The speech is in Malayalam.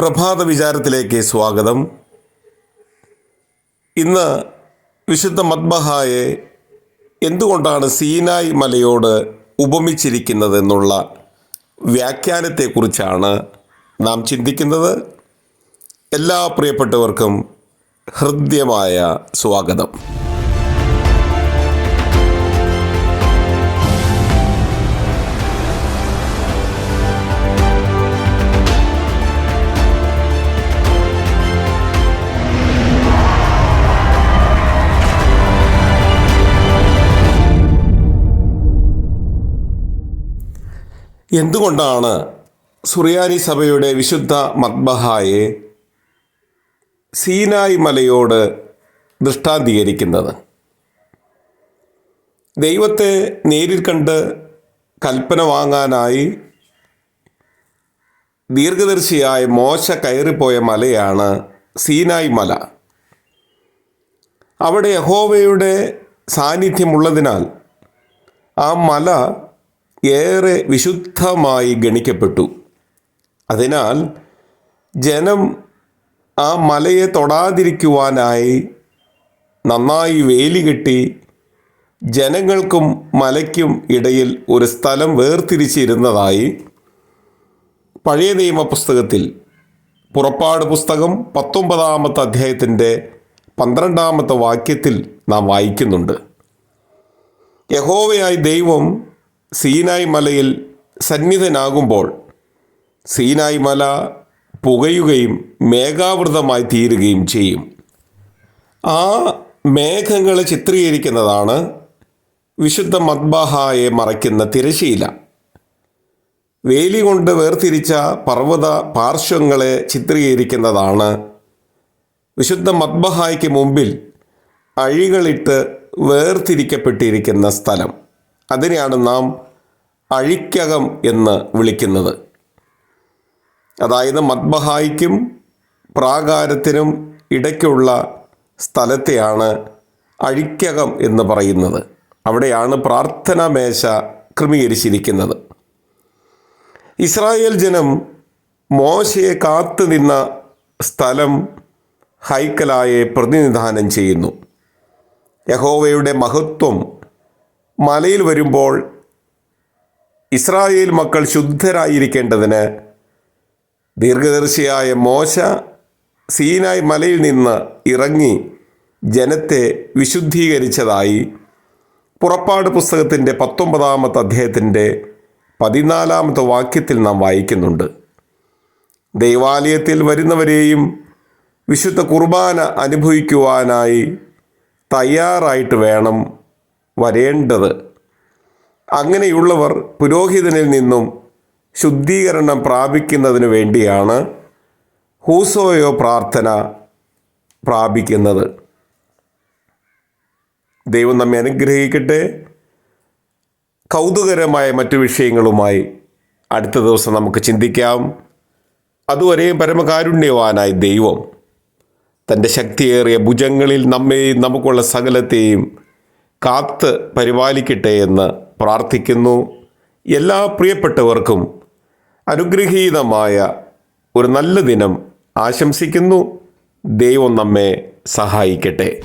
പ്രഭാത വിചാരത്തിലേക്ക് സ്വാഗതം. ഇന്ന് വിശുദ്ധ മദ്ബഹായെ എന്തുകൊണ്ടാണ് സീനായ് മലയോട് ഉപമിച്ചിരിക്കുന്നതെന്നുള്ള വ്യാഖ്യാനത്തെക്കുറിച്ചാണ് നാം ചിന്തിക്കുന്നത്. എല്ലാ പ്രിയപ്പെട്ടവർക്കും ഹൃദ്യമായ സ്വാഗതം. എന്തുകൊണ്ടാണ് സുറിയാനി സഭയുടെ വിശുദ്ധ മത്ബഹായെ സീനായ് മലയോട് ദൃഷ്ടാന്തീകരിക്കുന്നത്? ദൈവത്തെ നേരിൽ കണ്ട് കൽപ്പന വാങ്ങാനായി ദീർഘദർശിയായ മോശ കയറിപ്പോയ മലയാണ് സീനായ് മല. അവിടെ യഹോവയുടെ സാന്നിധ്യമുള്ളതിനാൽ ആ മല ഏറെ വിശുദ്ധമായി ഗണിക്കപ്പെട്ടു. അതിനാൽ ജനം ആ മലയെ തൊടാതിരിക്കുവാനായി നന്നായി വേലി കെട്ടി ജനങ്ങൾക്കും മലയ്ക്കും ഇടയിൽ ഒരു സ്ഥലം വേർതിരിച്ചിരുന്നതായി പഴയ നിയമപുസ്തകത്തിൽ. പുറപ്പാട് പുസ്തകം പത്തൊമ്പതാമത്തെ അധ്യായത്തിന്റെ പന്ത്രണ്ടാമത്തെ വാക്യത്തിൽ നാം വായിക്കുന്നുണ്ട്. യഹോവയായി ദൈവം സീനായ് മലയിൽ സന്നിധനാകുമ്പോൾ സീനായ് മല പുകയുകയും മേഘാവൃതമായി തീരുകയും ചെയ്യും. ആ മേഘങ്ങളെ ചിത്രീകരിക്കുന്നതാണ് വിശുദ്ധ മദ്ബാഹായെ മറയ്ക്കുന്ന തിരശീല വേലി കൊണ്ട് വേർതിരിച്ച പർവത പാർശ്വങ്ങളെ ചിത്രീകരിക്കുന്നതാണ് വിശുദ്ധ മദ്ബഹായ്ക്ക് മുമ്പിൽ അഴികളിട്ട് വേർതിരിക്കപ്പെട്ടിരിക്കുന്ന സ്ഥലം. അതിനെയാണ് നാം അഴിക്കകം എന്ന് വിളിക്കുന്നത്. അതായത് മദ്ബഹായിക്കും പ്രാകാരത്തിനും ഇടയ്ക്കുള്ള സ്ഥലത്തെയാണ് അഴിക്കകം എന്ന് പറയുന്നത്. അവിടെയാണ് പ്രാർത്ഥനാ മേശ ക്രമീകരിച്ചിരിക്കുന്നത്. ഇസ്രായേൽ ജനം മോശയെ കാത്തു നിന്ന സ്ഥലം ഹൈക്കലായെ പ്രതിനിധാനം ചെയ്യുന്നു. യഹോവയുടെ മഹത്വം മലയിൽ വരുമ്പോൾ ഇസ്രായേൽ മക്കൾ ശുദ്ധരായിരിക്കേണ്ടതിന് ദീർഘദർശിയായ മോശ സീനായ് മലയിൽ നിന്ന് ഇറങ്ങി ജനത്തെ വിശുദ്ധീകരിച്ചതായി പുറപ്പാട് പുസ്തകത്തിന്റെ പത്തൊമ്പതാമത്തെ അധ്യായത്തിന്റെ പതിനാലാമത്തെ വാക്യത്തിൽ നാം വായിക്കുന്നുണ്ട്. ദൈവാലയത്തിൽ വരുന്നവരെയും വിശുദ്ധ കുർബാന അനുഭവിക്കുവാനായി തയ്യാറായിട്ട് വേണം വരേണ്ടത്. അങ്ങനെയുള്ളവർ പുരോഹിതനിൽ നിന്നും ശുദ്ധീകരണം പ്രാപിക്കുന്നതിന് വേണ്ടിയാണ് ഹൂസോയോ പ്രാർത്ഥന പ്രാപിക്കുന്നത്. ദൈവം നമ്മെ അനുഗ്രഹിക്കട്ടെ. കൗതുകരമായ മറ്റു വിഷയങ്ങളുമായി അടുത്ത ദിവസം നമുക്ക് ചിന്തിക്കാം. അതുവരെയും പരമകാരുണ്യവാനായ ദൈവം തന്റെ ശക്തിയേറിയ ഭുജങ്ങളിൽ നമ്മെയും നമുക്കുള്ള സകലത്തെയും കാത്ത് പരിപാലിക്കട്ടെ എന്ന് പ്രാർത്ഥിക്കുന്നു. എല്ലാ പ്രിയപ്പെട്ടവർക്കും അനുഗ്രഹീതമായ ഒരു നല്ല ദിനം ആശംസിക്കുന്നു. ദൈവം നമ്മെ സഹായിക്കട്ടെ.